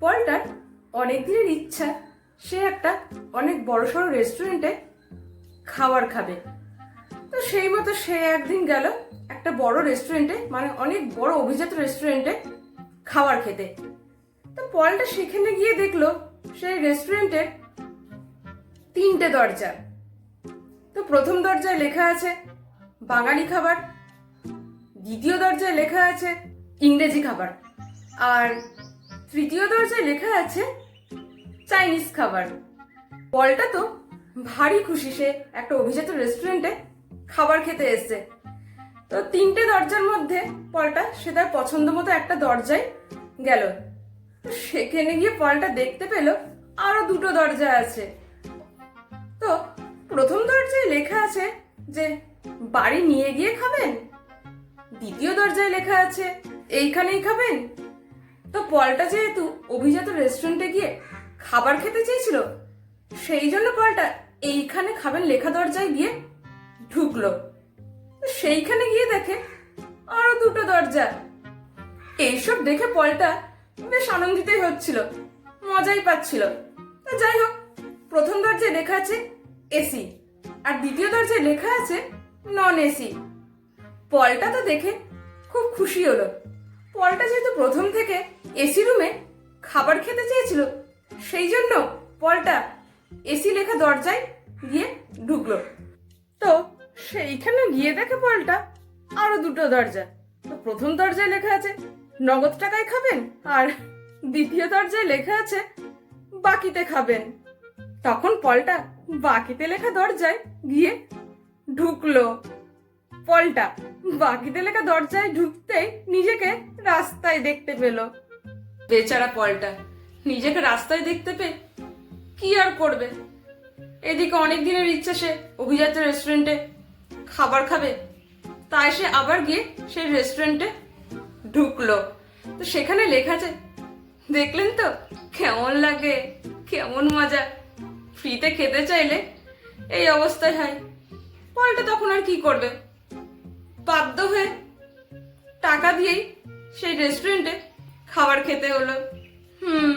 পলটার অনেক দিনের ইচ্ছা, সে একটা অনেক বড়সড় রেস্টুরেন্টে খাবার খাবে। তো সেই মতো সে একদিন গেল একটা বড় রেস্টুরেন্টে মানে অনেক বড় অভিজাত রেস্টুরেন্টে খাবার খেতে। তো পলটা সেখানে গিয়ে দেখল সেই রেস্টুরেন্টের তিনটে দরজা। তো প্রথম দরজায় লেখা আছে, বাঙালি খাবার। দ্বিতীয় দরজায় লেখা আছে, ইংরেজি খাবার। আর তৃতীয় দরজায় লেখা আছে, চাইনিজ খাবার। পলটা তো ভারী খুশি, সে একটা অভিজাত রেস্টুরেন্টে খাবার খেতে এসছে। তো তিনটে দরজার মধ্যে পলটা সে তার পছন্দ মতো একটা দরজায় গেল। তো সেখানে গিয়ে পলটা দেখতে পেল আরও দুটো দরজা আছে। তো প্রথম দরজায় লেখা আছে যে, বাড়ি নিয়ে গিয়ে খাবেন? দ্বিতীয় দরজায় লেখা আছে, এইখানেই খাবেন? তো পলটা যেহেতু অভিজাত রেস্টুরেন্টে গিয়ে খাবার খেতে চেয়েছিল, সেই জন্য পলটা এইখানে খাবেন লেখা দরজায় গিয়ে ঢুকলো। সেইখানে গিয়ে দেখে আরও দুটো দরজা। এইসব দেখে পলটা বেশ আনন্দিতই হচ্ছিল, মজাই পাচ্ছিল। যাই হোক, প্রথম দরজায় লেখা আছে এসি আর দ্বিতীয় দরজায় লেখা আছে নন এসি পলটা তো দেখে খুব খুশি হলো। পলটা যেহেতু প্রথম থেকে এসি রুমে খাবার খেতে চেয়েছিল, সেই জন্য পলটা এসি লেখা দরজায় গিয়ে ঢুকলো। তো সেইখানে গিয়ে দেখে পলটা আরও দুটো দরজা। তো প্রথম দরজায় লেখা আছে, নগদ টাকায় খাবেন? আর দ্বিতীয় দরজায় লেখা আছে, বাকিতে খাবেন। তখন পলটা বাকিতে লেখা দরজায় গিয়ে ঢুকলো। পলটা। বাকিদের লেখা দরজায় ঢুকতেই নিজেকে রাস্তায় দেখতে পেল। বেচারা পলটা, নিজেকে রাস্তায় দেখতে পেয়ে কি আর করবে? এদিকে অনেক দিনের ইচ্ছা সে অভিজাত রেস্টুরেন্টে খাবার খাবে, তাই সে আবার গিয়ে সেই রেস্টুরেন্টে ঢুকলো। তো সেখানে লেখা আছে, দেখলেন তো? কেমন লাগে? কেমন মজা? ফ্রিতে খেতে চাইলে এই অবস্থায় হয়। পলটা তখন আর কি করবে? বাধ্য হয়ে টাকা দিয়েই সেই রেস্টুরেন্টে খাবার খেতে হলো। হুম।